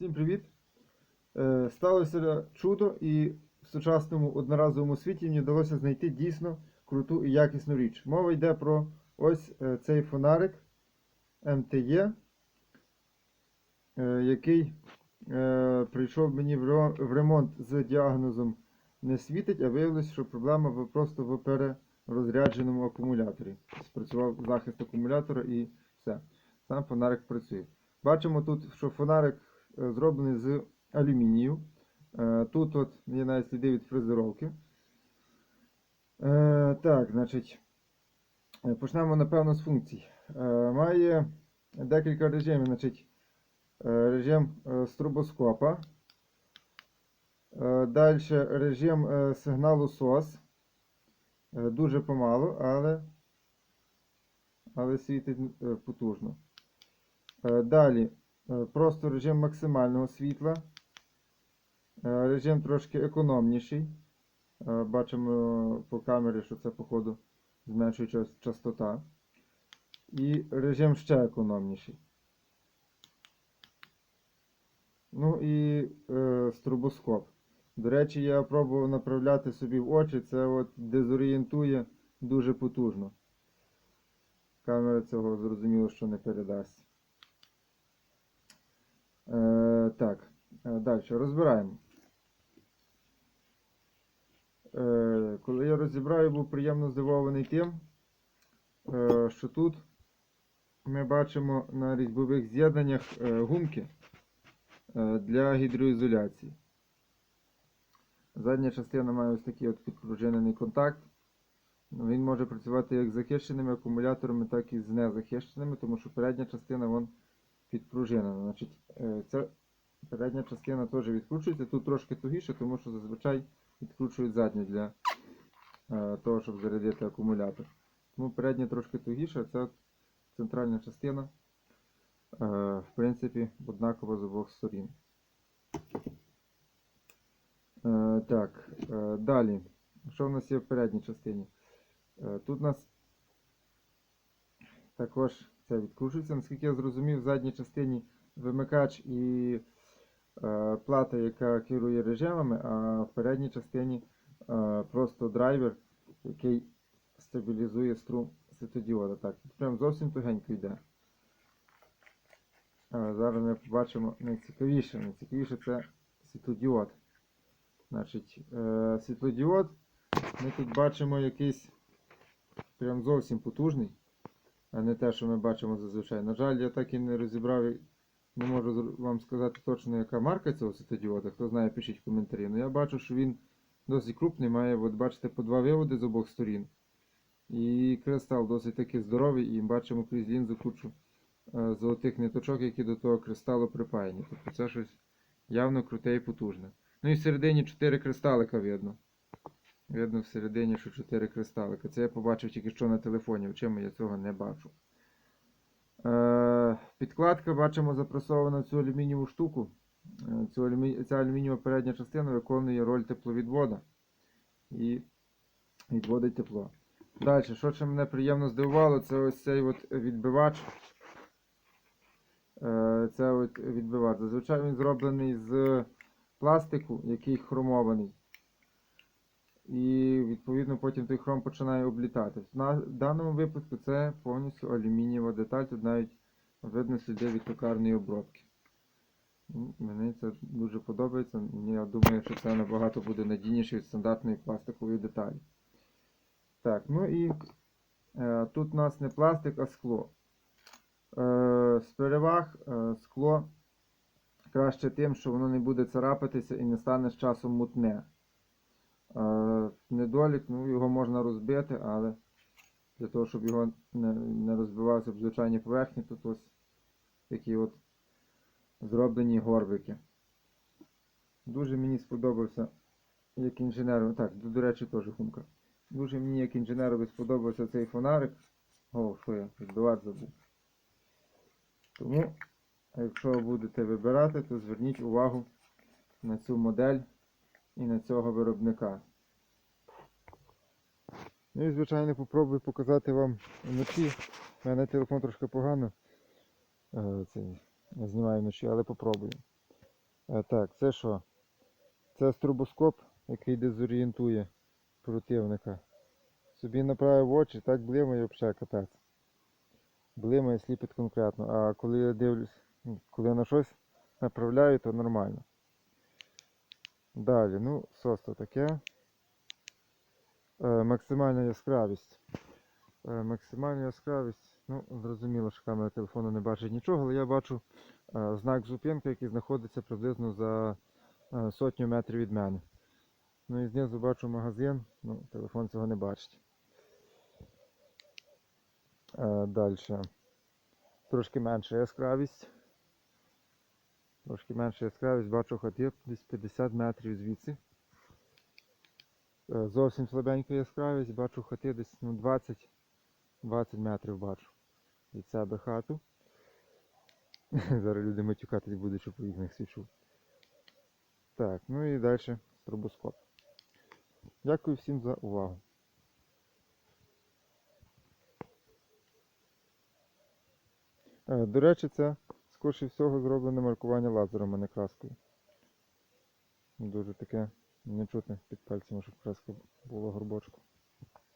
Всім привіт! Е, Сталося чудо, і в сучасному одноразовому світі мені вдалося знайти дійсно круту і якісну річ. Мова йде про ось е, цей фонарик МТЕ, е, який прийшов мені в ремонт з діагнозом не світить, а виявилось, що проблема просто в перерозрядженому акумуляторі. Спрацював захист акумулятора і все. Сам фонарик працює. Бачимо тут, що фонарик зроблений з алюмінію. Е, Тут от є навіть сліди від фрезеровки. Е, Так, значить, е, почнемо напевно з функцій. Е, Має декілька режимів. Значить, е, режим е, стробоскопа. Далі режим е, сигналу SOS. Е, Дуже помало, але, але світить е, потужно. Е, Далі е, просто режим максимального світла. Е, Режим трошки економніший. Е, Бачимо по камері, що це, походу, зменшує частота. І режим ще економніший. Ну і е, стробоскоп. До речі, я пробував направляти собі в очі, це от дезорієнтує дуже потужно. Камера цього зрозуміло, що не передасть. Е, так, е, далі розбираємо. Е, коли я розібрав, я був приємно здивований тим, що тут ми бачимо на різьбових з'єднаннях гумки для гідроізоляції. Задня частина має ось такий от підпружинений контакт. Ну, Він може працювати як з захищеними акумуляторами, так і з незахищеними, тому що передня частина вон підпружинена. Значить, е, ця передня частина теж відкручується. Тут трошки тугіше, тому що зазвичай відкручують задню для е, того, щоб зарядити акумулятор. Тому передня трошки тугіша, а ця центральна частина, е, в принципі, однакова з обох сторін. Так, далі. Що в нас є в передній частині? Тут у нас також це відкручується. Наскільки я зрозумів, в задній частині вимикач і е, плата, яка керує режимами, а в передній частині е, просто драйвер, який стабілізує струм світодіода. Так, прям зовсім тугенько йде. Е, зараз ми побачимо найцікавіше. Найцікавіше це світлодіод. Значить, е, світлодіод ми тут бачимо якийсь прям зовсім потужний, а не те, що ми бачимо зазвичай. На жаль, я так і не розібрав, не можу вам сказати точно, яка марка цього світлодіода. Хто знає, пишіть в коментарі. Ну я бачу, що він досить крупний, має, от бачите, по два виводи з обох сторін. І кристал досить таки здоровий, і бачимо крізь лінзу кучу е, золотих ниточок, які до того кристалу припаяні. Тобто це щось явно круте і потужне. Ну і всередині 4 кристалика видно. Видно всередині, що 4 кристалика. Це я побачив тільки що на телефоні, очима я цього не бачу. Е, підкладка, бачимо, запресована цю алюмінієву штуку. Е, цю алюмі... Ця алюмінієва передня частина виконує роль тепловідвода і відводить тепло. Далі, що ще мене приємно здивувало, це ось цей от відбивач. Е, Це от відбивач. Зазвичай він зроблений з пластику, який хромований. І відповідно потім той хром починає облітати. На даному випадку це повністю алюмінієва деталь, тут навіть видно сліди від токарної обробки. Ну, Мені це дуже подобається. Я думаю, що це набагато буде надійніше від стандартної пластикової деталі. Так, ну і е, тут у нас не пластик, а скло. Е, з переваг е, скло краще тим, що воно не буде царапатися і не стане з часом мутне. Е, недолік, ну його можна розбити, але для того, щоб його не, не розбивався в звичайній поверхні, тут ось такі от зроблені горбики. Дуже мені сподобався як інженеру. Так, до, речі, теж гумка. Дуже мені як інженерові сподобався цей фонарик. О, що я відбивати забув. Тому, якщо будете вибирати, то зверніть увагу на цю модель і на цього виробника. Ну і звичайно попробую показати вам вночі. У мене телефон трошки погано. Е, Це, знімаю вночі, але попробую. Е, Так, це що? Це стробоскоп, який дезорієнтує противника. Собі направив очі, так блимає взагалі капець. Блимає, сліпить конкретно. А коли я дивлюсь, коли я на щось направляю, то нормально. Далі, ну, состо таке. Е, максимальна яскравість. Е, максимальна яскравість. Ну, зрозуміло, що камера телефону не бачить нічого, але я бачу е, знак зупинки, який знаходиться приблизно за е, сотню метрів від мене. Ну і знизу бачу магазин, ну, телефон цього не бачить. Е, Далі. Трошки менша яскравість. Трошки менша яскравість, бачу ходи десь 50 метрів звідси. Е, Зовсім слабенька яскравість, бачу хати десь ну, 20, 20 метрів бачу від себе хату. Зараз люди матюкатись будуть, що по вікнах свічу. Так, ну і далі стробоскоп. Дякую всім за увагу. Е, До речі, це скоріше всього зроблене маркування лазером, а не краскою. Дуже таке не чути під пальцями, щоб краска була горбочку.